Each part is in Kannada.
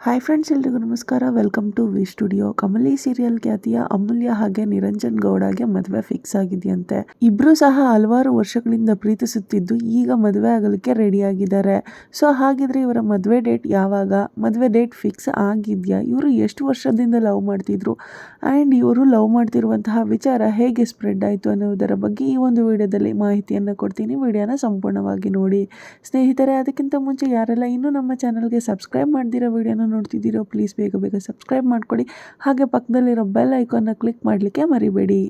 ಹಾಯ್ ಫ್ರೆಂಡ್ಸ್ ಎಲ್ರಿಗೂ ನಮಸ್ಕಾರ. Welcome to V studio Kamali serial ಖ್ಯಾತಿಯ ಅಮೂಲ್ಯ ಹಾಗೆ ನಿರಂಜನ್ ಗೌಡಗೆ ಮದುವೆ ಫಿಕ್ಸ್ ಆಗಿದೆಯಂತೆ. ಇಬ್ರು ಸಹ ಹಲವಾರು ವರ್ಷಗಳಿಂದ ಪ್ರೀತಿಸುತ್ತಿದ್ದು ಈಗ ಮದುವೆ ಆಗಲಿಕ್ಕೆ ರೆಡಿ ಆಗಿದ್ದಾರೆ. ಸೊ ಹಾಗಿದ್ರೆ ಇವರ ಮದುವೆ ಡೇಟ್ ಯಾವಾಗ? ಮದುವೆ ಡೇಟ್ ಫಿಕ್ಸ್ ಆಗಿದೆಯಾ? ಇವರು ಎಷ್ಟು ವರ್ಷದಿಂದ ಲವ್ ಮಾಡ್ತಿದ್ರು? ಆ್ಯಂಡ್ ಇವರು ಲವ್ ಮಾಡ್ತಿರುವಂತಹ ವಿಚಾರ ಹೇಗೆ ಸ್ಪ್ರೆಡ್ ಆಯಿತು ಅನ್ನೋದರ ಬಗ್ಗೆ ಈ ಒಂದು ವಿಡಿಯೋದಲ್ಲಿ ಮಾಹಿತಿಯನ್ನು ಕೊಡ್ತೀನಿ. ವಿಡಿಯೋನ ಸಂಪೂರ್ಣವಾಗಿ ನೋಡಿ. ಸ್ನೇಹಿತರೆ, ಅದಕ್ಕಿಂತ ಮುಂಚೆ ಯಾರೆಲ್ಲ ಇನ್ನೂ ನಮ್ಮ ಚಾನಲ್ಗೆ ಸಬ್ಸ್ಕ್ರೈಬ್ ಮಾಡ್ದಿರೋ ವಿಡಿಯೋನ ನೋಡ್ತಿದ್ದೀರೋ ಪ್ಲೀಸ್ ಬೇಗ ಬೇಗ ಸಬ್ಸ್ಕ್ರೈಬ್ ಮಾಡ್ಕೊಳ್ಳಿ ಹಾಗೆ ಪಕ್ಕದಲ್ಲಿರೋ ಬೆಲ್ ಐಕಾನ್ನ ಕ್ಲಿಕ್ ಮಾಡಲಿಕ್ಕೆ ಮರಿಬೇಡಿ.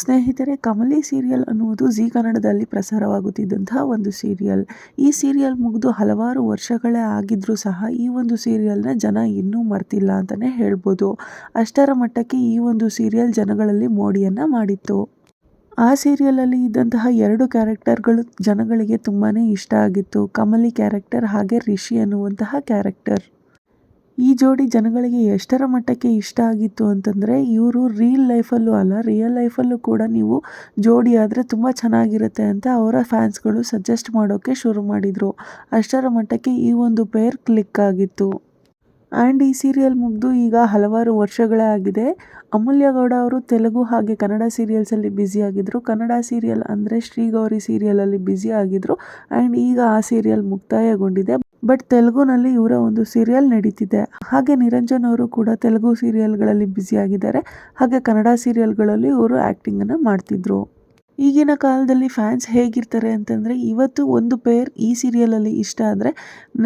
ಸ್ನೇಹಿತರೆ, ಕಮಲಿ ಸೀರಿಯಲ್ ಅನ್ನುವುದು ಜಿ ಕನ್ನಡದಲ್ಲಿ ಪ್ರಸಾರವಾಗುತ್ತಿದ್ದಂತಹ ಒಂದು ಸೀರಿಯಲ್ ಈ ಸೀರಿಯಲ್ ಮುಗಿದು ಹಲವಾರು ವರ್ಷಗಳೇ ಆಗಿದ್ರೂ ಸಹ ಈ ಒಂದು ಸೀರಿಯಲ್ನ ಜನ ಇನ್ನೂ ಮರ್ತಿಲ್ಲ ಅಂತಲೇ ಹೇಳ್ಬೋದು. ಅಷ್ಟರ ಮಟ್ಟಕ್ಕೆ ಈ ಒಂದು ಸೀರಿಯಲ್ ಜನಗಳಲ್ಲಿ ಮೋಡಿಯನ್ನು ಮಾಡಿತ್ತು. ಆ ಸೀರಿಯಲಲ್ಲಿ ಇದ್ದಂತಹ ಎರಡು ಕ್ಯಾರೆಕ್ಟರ್ಗಳು ಜನಗಳಿಗೆ ತುಂಬಾ ಇಷ್ಟ ಆಗಿತ್ತು. ಕಮಲಿ ಕ್ಯಾರೆಕ್ಟರ್ ಹಾಗೆ ರಿಷಿ ಅನ್ನುವಂತಹ ಕ್ಯಾರೆಕ್ಟರ್ ಈ ಜೋಡಿ ಜನಗಳಿಗೆ ಎಷ್ಟರ ಮಟ್ಟಕ್ಕೆ ಇಷ್ಟ ಆಗಿತ್ತು ಅಂತಂದರೆ, ಇವರು ರೀಲ್ ಲೈಫಲ್ಲೂ ಅಲ್ಲ ರಿಯಲ್ ಲೈಫಲ್ಲೂ ಕೂಡ ನೀವು ಜೋಡಿ ಆದರೆ ತುಂಬ ಚೆನ್ನಾಗಿರುತ್ತೆ ಅಂತ ಅವರ ಫ್ಯಾನ್ಸ್ಗಳು ಸಜೆಸ್ಟ್ ಮಾಡೋಕ್ಕೆ ಶುರು ಮಾಡಿದರು. ಅಷ್ಟರ ಮಟ್ಟಕ್ಕೆ ಈ ಒಂದು ಪೇರ್ ಕ್ಲಿಕ್ ಆಗಿತ್ತು. ಆ್ಯಂಡ್ ಈ ಸೀರಿಯಲ್ ಮುಗಿದು ಈಗ ಹಲವಾರು ವರ್ಷಗಳೇ ಆಗಿದೆ. ಅಮೂಲ್ಯ ಗೌಡ ಅವರು ತೆಲುಗು ಹಾಗೆ ಕನ್ನಡ ಸೀರಿಯಲ್ಸಲ್ಲಿ ಆಗಿದ್ದರು ಕನ್ನಡ ಸೀರಿಯಲ್ ಅಂದರೆ ಶ್ರೀಗೌರಿ ಸೀರಿಯಲಲ್ಲಿ ಬ್ಯುಸಿ ಆಗಿದ್ದರು ಆ್ಯಂಡ್ ಈಗ ಆ ಸೀರಿಯಲ್ ಮುಕ್ತಾಯಗೊಂಡಿದೆ. ಬಟ್ ತೆಲುಗುನಲ್ಲಿ ಇವರ ಒಂದು ಸೀರಿಯಲ್ ನಡೀತಿದೆ. ಹಾಗೆ ನಿರಂಜನ್ ಅವರು ಕೂಡ ತೆಲುಗು ಸೀರಿಯಲ್ಗಳಲ್ಲಿ ಬ್ಯುಸಿ ಆಗಿದ್ದಾರೆ. ಹಾಗೆ ಕನ್ನಡ ಸೀರಿಯಲ್ಗಳಲ್ಲಿ ಇವರು ಆ್ಯಕ್ಟಿಂಗನ್ನು ಮಾಡ್ತಿದ್ರು. ಈಗಿನ ಕಾಲದಲ್ಲಿ ಫ್ಯಾನ್ಸ್ ಹೇಗಿರ್ತಾರೆ ಅಂತಂದರೆ ಇವತ್ತು ಒಂದು ಪೇರ್ ಈ ಸೀರಿಯಲಲ್ಲಿ ಇಷ್ಟ ಆದರೆ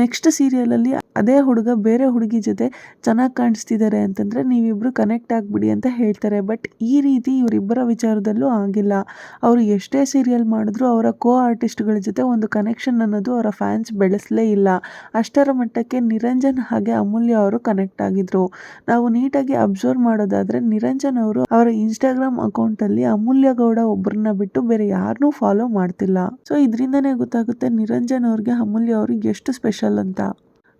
ನೆಕ್ಸ್ಟ್ ಸೀರಿಯಲಲ್ಲಿ ಅದೇ ಹುಡುಗ ಬೇರೆ ಹುಡುಗಿ ಜೊತೆ ಚೆನ್ನಾಗಿ ಕಾಣಿಸ್ತಿದ್ದಾರೆ ಅಂತಂದರೆ ನೀವಿಬ್ಬರು ಕನೆಕ್ಟ್ ಆಗಿಬಿಡಿ ಅಂತ ಹೇಳ್ತಾರೆ. ಬಟ್ ಈ ರೀತಿ ಇವರಿಬ್ಬರ ವಿಚಾರದಲ್ಲೂ ಆಗಿಲ್ಲ. ಅವರು ಎಷ್ಟೇ ಸೀರಿಯಲ್ ಮಾಡಿದ್ರು ಅವರ ಕೋ ಆರ್ಟಿಸ್ಟ್ಗಳ ಜೊತೆ ಒಂದು ಕನೆಕ್ಷನ್ ಅನ್ನೋದು ಅವರ ಫ್ಯಾನ್ಸ್ ಬೆಳೆಸಲೇ ಇಲ್ಲ. ಅಷ್ಟರ ಮಟ್ಟಕ್ಕೆ ನಿರಂಜನ್ ಹಾಗೆ ಅಮೂಲ್ಯ ಅವರು ಕನೆಕ್ಟ್ ಆಗಿದ್ರು. ನಾವು ನೀಟಾಗಿ ಅಬ್ಸರ್ವ್ ಮಾಡೋದಾದರೆ ನಿರಂಜನ್ ಅವರು ಅವರ ಇನ್ಸ್ಟಾಗ್ರಾಮ್ ಅಕೌಂಟಲ್ಲಿ ಅಮೂಲ್ಯ ಗೌಡ ಒಬ್ಬರನ್ನ ಬಿಟ್ಟು ಬೇರೆ ಯಾರನ್ನೂ ಫಾಲೋ ಮಾಡ್ತಿಲ್ಲ. ಸೊ ಇದರಿಂದನೇ ಗೊತ್ತಾಗುತ್ತೆ ನಿರಂಜನ್ ಅವ್ರಿಗೆ ಅಮೂಲ್ಯ ಅವ್ರಿಗೆ ಎಷ್ಟು ಸ್ಪೆಷಲ್ ಅಂತ.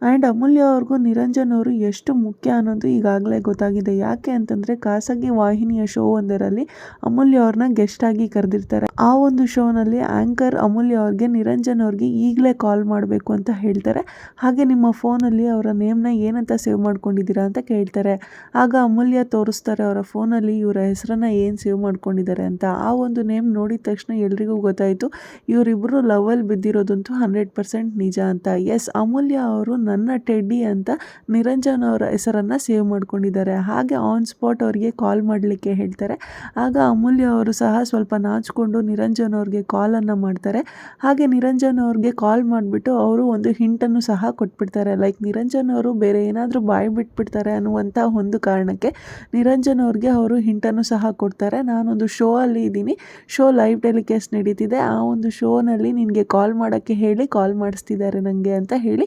ಆ್ಯಂಡ್ ಅಮೂಲ್ಯ ಅವ್ರಿಗೂ ನಿರಂಜನ್ ಅವರು ಎಷ್ಟು ಮುಖ್ಯ ಅನ್ನೋದು ಈಗಾಗಲೇ ಗೊತ್ತಾಗಿದೆ. ಯಾಕೆ ಅಂತಂದರೆ ಖಾಸಗಿ ವಾಹಿನಿಯ ಶೋ ಒಂದರಲ್ಲಿ ಅಮೂಲ್ಯ ಅವ್ರನ್ನ ಗೆಸ್ಟ್ ಆಗಿ ಕರೆದಿರ್ತಾರೆ. ಆ ಒಂದು ಶೋನಲ್ಲಿ ಆ್ಯಂಕರ್ ಅಮೂಲ್ಯ ಅವ್ರಿಗೆ, ನಿರಂಜನ್ ಅವ್ರಿಗೆ ಈಗಲೇ ಕಾಲ್ ಮಾಡಬೇಕು ಅಂತ ಹೇಳ್ತಾರೆ. ಹಾಗೆ ನಿಮ್ಮ ಫೋನಲ್ಲಿ ಅವರ ನೇಮ್ನ ಏನಂತ ಸೇವ್ ಮಾಡ್ಕೊಂಡಿದ್ದೀರಾ ಅಂತ ಕೇಳ್ತಾರೆ. ಆಗ ಅಮೂಲ್ಯ ತೋರಿಸ್ತಾರೆ ಅವರ ಫೋನಲ್ಲಿ ಇವರ ಹೆಸರನ್ನ ಏನು ಸೇವ್ ಮಾಡ್ಕೊಂಡಿದ್ದಾರೆ ಅಂತ. ಆ ಒಂದು ನೇಮ್ ನೋಡಿದ ತಕ್ಷಣ ಎಲ್ರಿಗೂ ಗೊತ್ತಾಯಿತು ಇವರಿಬ್ಬರು ಲವಲ್ ಬಿದ್ದಿರೋದಂತೂ ಹಂಡ್ರೆಡ್ ಪರ್ಸೆಂಟ್ ನಿಜ ಅಂತ. ಎಸ್ ಅಮೂಲ್ಯ ಅವರು ನನ್ನ ಟೆಡ್ಡಿ ಅಂತ ನಿರಂಜನ್ ಅವರ ಹೆಸರನ್ನು ಸೇವ್ ಮಾಡ್ಕೊಂಡಿದ್ದಾರೆ. ಹಾಗೆ ಆನ್ ಸ್ಪಾಟ್ ಅವರಿಗೆ ಕಾಲ್ ಮಾಡಲಿಕ್ಕೆ ಹೇಳ್ತಾರೆ. ಆಗ ಅಮೂಲ್ಯ ಅವರು ಸಹ ಸ್ವಲ್ಪ ನಾಚಿಕೊಂಡು ನಿರಂಜನ್ ಅವ್ರಿಗೆ ಕಾಲನ್ನು ಮಾಡ್ತಾರೆ. ಹಾಗೆ ನಿರಂಜನ್ ಅವ್ರಿಗೆ ಕಾಲ್ ಮಾಡಿಬಿಟ್ಟು ಅವರು ಒಂದು ಹಿಂಟನ್ನು ಸಹ ಕೊಟ್ಬಿಡ್ತಾರೆ. ಲೈಕ್ ನಿರಂಜನ್ ಅವರು ಬೇರೆ ಏನಾದರೂ ಬಾಯಿ ಬಿಟ್ಬಿಡ್ತಾರೆ ಅನ್ನುವಂಥ ಒಂದು ಕಾರಣಕ್ಕೆ ನಿರಂಜನ್ ಅವ್ರಿಗೆ ಅವರು ಹಿಂಟನ್ನು ಸಹ ಕೊಡ್ತಾರೆ. ನಾನೊಂದು ಶೋ ಅಲ್ಲಿ ಇದ್ದೀನಿ. ಶೋ ಲೈವ್ ಟೆಲಿಕಾಸ್ಟ್ ನಡೀತಿದೆ. ಆ ಒಂದು ಶೋನಲ್ಲಿ ನಿನಗೆ ಕಾಲ್ ಮಾಡೋಕ್ಕೆ ಹೇಳಿ ಕಾಲ್ ಮಾಡಿಸ್ತಿದ್ದಾರೆ ನನಗೆ ಅಂತ ಹೇಳಿ.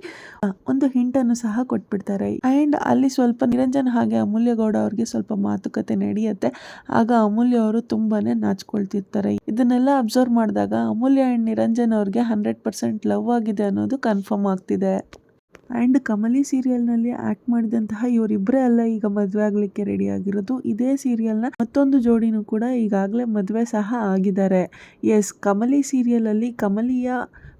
ಒಂದು ಹಿಂಟನ್ನು ಸಹ ಕೊಟ್ಬಿಡ್ತಾರೆ. ಅಂಡ್ ಅಲ್ಲಿ ಸ್ವಲ್ಪ ನಿರಂಜನ್ ಹಾಗೆ ಅಮೂಲ್ಯ ಗೌಡ ಅವ್ರಿಗೆ ಸ್ವಲ್ಪ ಮಾತುಕತೆ ನಡೆಯುತ್ತೆ. ಆಗ ಅಮೂಲ್ಯ ಅವರು ತುಂಬಾನೇ ನಾಚ್ಕೊಳ್ತಿರ್ತಾರೆ. ಇದನ್ನೆಲ್ಲ ಅಬ್ಸರ್ವ್ ಮಾಡಿದಾಗ ಅಮೂಲ್ಯ ಅಂಡ್ ನಿರಂಜನ್ ಅವ್ರಿಗೆ ಹಂಡ್ರೆಡ್ ಪರ್ಸೆಂಟ್ ಲವ್ ಆಗಿದೆ ಅನ್ನೋದು ಕನ್ಫರ್ಮ್ ಆಗ್ತಿದೆ. ಆ್ಯಂಡ್ ಕಮಲಿ ಸೀರಿಯಲ್ನಲ್ಲಿ ಆ್ಯಕ್ಟ್ ಮಾಡಿದಂತಹ ಇವರಿಬ್ಬರೇ ಅಲ್ಲ ಈಗ ಮದುವೆ ಆಗಲಿಕ್ಕೆ ರೆಡಿ ಆಗಿರೋದು. ಇದೇ ಸೀರಿಯಲ್ನ ಮತ್ತೊಂದು ಜೋಡಿನೂ ಕೂಡ ಈಗಾಗಲೇ ಮದುವೆ ಸಹ ಆಗಿದ್ದಾರೆ. ಎಸ್ ಕಮಲಿ ಸೀರಿಯಲಲ್ಲಿ ಕಮಲಿಯ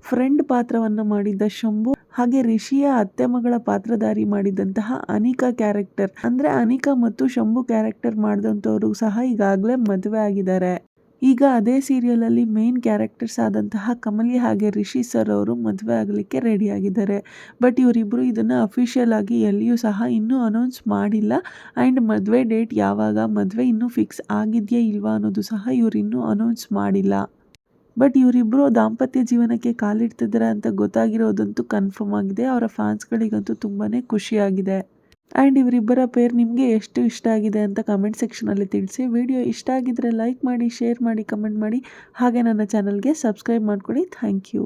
ಫ್ರೆಂಡ್ ಪಾತ್ರವನ್ನು ಮಾಡಿದ್ದ ಶಂಭು, ಹಾಗೆ ರಿಷಿಯ ಅತ್ತೆ ಮಗಳ ಪಾತ್ರಧಾರಿ ಮಾಡಿದಂತಹ ಅನಿಕಾ ಕ್ಯಾರೆಕ್ಟರ್ ಅಂದ್ರೆ ಅನಿಕಾ ಮತ್ತು ಶಂಭು ಕ್ಯಾರೆಕ್ಟರ್ ಮಾಡಿದಂಥವ್ರು ಸಹ ಈಗಾಗಲೇ ಮದುವೆ ಆಗಿದ್ದಾರೆ. ಈಗ ಅದೇ ಸೀರಿಯಲ್ ಅಲ್ಲಿ ಮೇನ್ ಕ್ಯಾರೆಕ್ಟರ್ಸ್ ಆದಂತಹ ಕಮಲಿ ಹಾಗೆ ರಿಷಿ ಸರ್ ಅವರು ಮದುವೆ ಆಗಲಿಕ್ಕೆ ರೆಡಿ ಆಗಿದ್ದಾರೆ. ಬಟ್ ಇವರಿಬ್ಬರು ಇದನ್ನು ಅಫಿಷಿಯಲ್ ಆಗಿ ಎಲ್ಲಿಯೂ ಸಹ ಇನ್ನೂ ಅನೌನ್ಸ್ ಮಾಡಿಲ್ಲ. ಆ್ಯಂಡ್ ಮದುವೆ ಡೇಟ್ ಯಾವಾಗ, ಮದುವೆ ಇನ್ನೂ ಫಿಕ್ಸ್ ಆಗಿದೆಯಾ ಇಲ್ವಾ ಅನ್ನೋದು ಸಹ ಇವರು ಇನ್ನೂ ಅನೌನ್ಸ್ ಮಾಡಿಲ್ಲ. ಬಟ್ ಇವರಿಬ್ಬರು ದಾಂಪತ್ಯ ಜೀವನಕ್ಕೆ ಕಾಲಿಡ್ತಿದ್ದಾರೆ ಅಂತ ಗೊತ್ತಾಗಿರೋದಂತೂ ಕನ್ಫರ್ಮ್ ಆಗಿದೆ. ಅವರ ಫ್ಯಾನ್ಸ್ಗಳಿಗಂತೂ ತುಂಬಾ ಖುಷಿಯಾಗಿದೆ. ಆ್ಯಂಡ್ ಇವರಿಬ್ಬರ ಪೇರ್ ನಿಮಗೆ ಎಷ್ಟು ಇಷ್ಟ ಆಗಿದೆ ಅಂತ ಕಮೆಂಟ್ ಸೆಕ್ಷನಲ್ಲಿ ತಿಳಿಸಿ. ವಿಡಿಯೋ ಇಷ್ಟ ಆಗಿದ್ದರೆ ಲೈಕ್ ಮಾಡಿ ಶೇರ್ ಮಾಡಿ ಕಮೆಂಟ್ ಮಾಡಿ. ಹಾಗೆ ನನ್ನ ಚಾನಲ್ಗೆ ಸಬ್ಸ್ಕ್ರೈಬ್ ಮಾಡ್ಕೊಳ್ಳಿ ಥ್ಯಾಂಕ್ ಯು